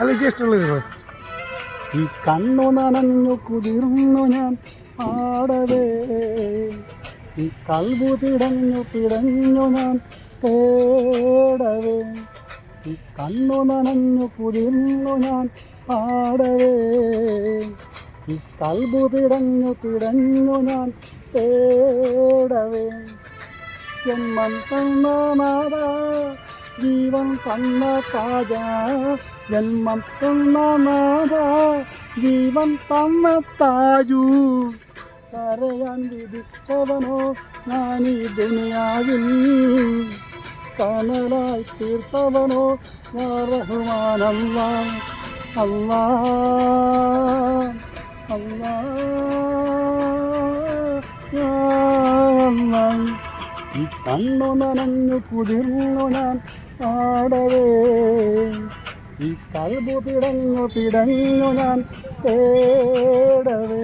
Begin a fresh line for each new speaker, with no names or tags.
അല്ല ഇഷ്ടമുള്ളത് ഈ കണ്ണു നനഞ്ഞു കുതിർന്നു ഞാൻ പാടവേ. ഈ കൽബു പിടഞ്ഞു പിടഞ്ഞു ഞാൻ തേടവേ. ഈ കണ്ണു നനഞ്ഞു കുതിർന്നു ഞാൻ പാടവേ. ഈ കൽബു പിടഞ്ഞു പിടഞ്ഞു ഞാൻ തേടവേ. ജന്മം തന്ന നാഥ ജീവൻ തന്ന താജ ജന്മം തന്ന നാഥ ജീവൻ തന്ന താജു കരയാൻ വിധിച്ചവനോ ഞാൻ ഈ ദുനിയാവിൽ കനലായി തീർത്തവനോ ഞാൻ റഹ്മാനല്ല അല്ലാ അല്ലാ യാ അല്ലാ ഈ കണ്ണു നനഞ്ഞു കുതിർന്നു ഞാൻ പാടവേ ഈ കൽബു പിടഞ്ഞു പിടഞ്ഞു ഞാൻ തേടവേ.